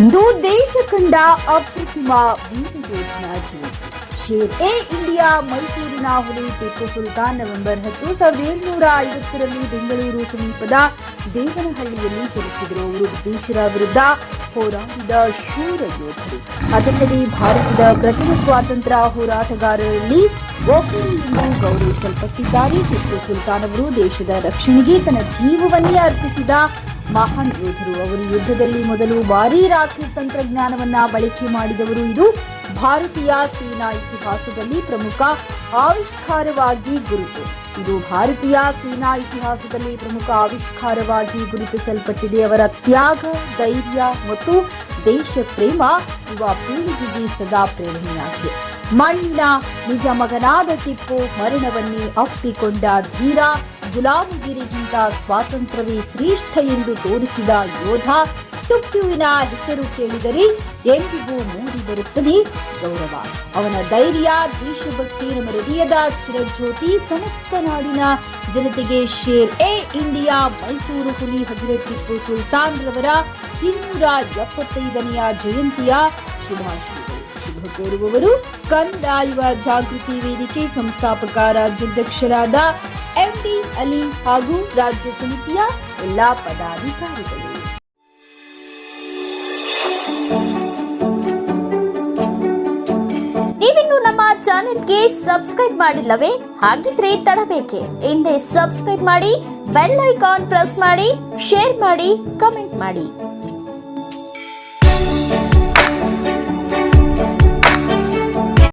ಕಂಡ ಅಪ್ರತಿಮ ವೀರಯೋಧನ ಜಯಂತಿ ಶೇರ್ ಎ ಇಂಡಿಯಾ, ಮೈಸೂರಿನ ಹುಲಿ ಟಿಪ್ಪು ಸುಲ್ತಾನ್ ನವೆಂಬರ್ ಹತ್ತು, ಸಾವಿರದ ಏಳುನೂರ ಐವತ್ತರಲ್ಲಿ ಬೆಂಗಳೂರು ಸಮೀಪದ ದೇವನಹಳ್ಳಿಯಲ್ಲಿ ಜನಿಸಿದರು ಅವರು ಬ್ರಿಟಿಷರ ವಿರುದ್ಧ ಹೋರಾಡಿದ ಶೂರ ಯೋಧರು ಅದಲ್ಲದೆ ಭಾರತದ ಪ್ರಥಮ ಸ್ವಾತಂತ್ರ್ಯ ಹೋರಾಟಗಾರರಲ್ಲಿ ಒಬ್ಬರು ಎಂದು ಗೌರವಿಸಲ್ಪಟ್ಟಿದ್ದಾರೆ. ಟಿಪ್ಪು ಸುಲ್ತಾನ್ ಅವರು ದೇಶದ ರಕ್ಷಣೆಗೆ ತನ್ನ ಜೀವವನ್ನೇ ಅರ್ಪಿಸಿದ ಮಹಾನ್ ಯೋಧರು. ಅವರು ಯುದ್ಧದಲ್ಲಿ ಮೊದಲು ಭಾರೀ ರಾಕೆಟ್ ತಂತ್ರಜ್ಞಾನವನ್ನ ಬಳಕೆ ಮಾಡಿದವರು ಇದು. ಭಾರತೀಯ ಸೇನಾ ಇತಿಹಾಸದಲ್ಲಿ ಪ್ರಮುಖ ಆವಿಷ್ಕಾರವಾಗಿ ಗುರುತು. ಇದು ಭಾರತೀಯ ಸೇನಾ ಇತಿಹಾಸದಲ್ಲಿ ಪ್ರಮುಖ ಆವಿಷ್ಕಾರವಾಗಿ ಗುರುತಿಸಲ್ಪಟ್ಟಿದೆ. ಅವರ ತ್ಯಾಗ, ಧೈರ್ಯ ಮತ್ತು ದೇಶ ಪ್ರೇಮ ಯುವ ಪೀಳಿಗೆಗೆ ಸದಾ ಪ್ರೇರಣೆಯಾಗಿದೆ. ಮಣ್ಣಿನ ನಿಜ ಮಗನಾದ ಟಿಪ್ಪು ಮರಣವನ್ನೇ ಅಪ್ಪಿಕೊಂಡ ಧೀರ ಗುಲಾಮಗಿರಿಗಿಂತ ಸ್ವಾತಂತ್ರ್ಯವೇ ಶ್ರೇಷ್ಠ ಎಂದು ತೋರಿಸಿದ ಯೋಧ. ತುಪ್ಪುವಿನ ಹೆಸರು ಕೇಳಿದರೆ ಎಂದಿಗೂ ಮೂಡಿ ಬರುತ್ತದೆ ಗೌರವ. ಅವನ ಧೈರ್ಯ, ದೇಶಭಕ್ತಿ ಹೃದಯದ ಚಿರಜ್ಯೋತಿ, ಸಮಸ್ತ ನಾಡಿನ ಜನತೆಗೆ ಶೇರ್. ಎ ಇಂಡಿಯಾ, ಮೈಸೂರು ಹುಲಿ ಹಜರತ್ ಟಿಪ್ಪು ಸುಲ್ತಾನ್ ರವರ ಇನ್ನೂರ ಎಪ್ಪತ್ತೈದನೆಯ ಜಯಂತಿಯ ಶುಭಾಶಯಗಳು ಶುಭ ಕೋರುವವರು ಕಂದಾಯುವ ಜಾಗೃತಿ ವೇದಿಕೆ ಸಂಸ್ಥಾಪಕ ರಾಜ್ಯಾಧ್ಯಕ್ಷರಾದ ಎಂಡಿ ಅಲಿ ಹಾಗೂ ರಾಜ್ಯ ಸಮಿತಿಯ ಎಲ್ಲಾ ಪದಾಧಿಕಾರಿಗಳು. ನೀವಿನ್ನು ನಮ್ಮ ಚಾನೆಲ್ಗೆ ಸಬ್ಸ್ಕ್ರೈಬ್ ಮಾಡಿಲ್ಲವೇ? ಹಾಗಿದ್ರೆ ತಡಬೇಕೆ. ಹಿಂದೆ ಸಬ್ಸ್ಕ್ರೈಬ್ ಮಾಡಿ, ಬೆಲ್ ಐಕಾನ್ ಪ್ರೆಸ್ ಮಾಡಿ, ಶೇರ್ ಮಾಡಿ, ಕಮೆಂಟ್ ಮಾಡಿ.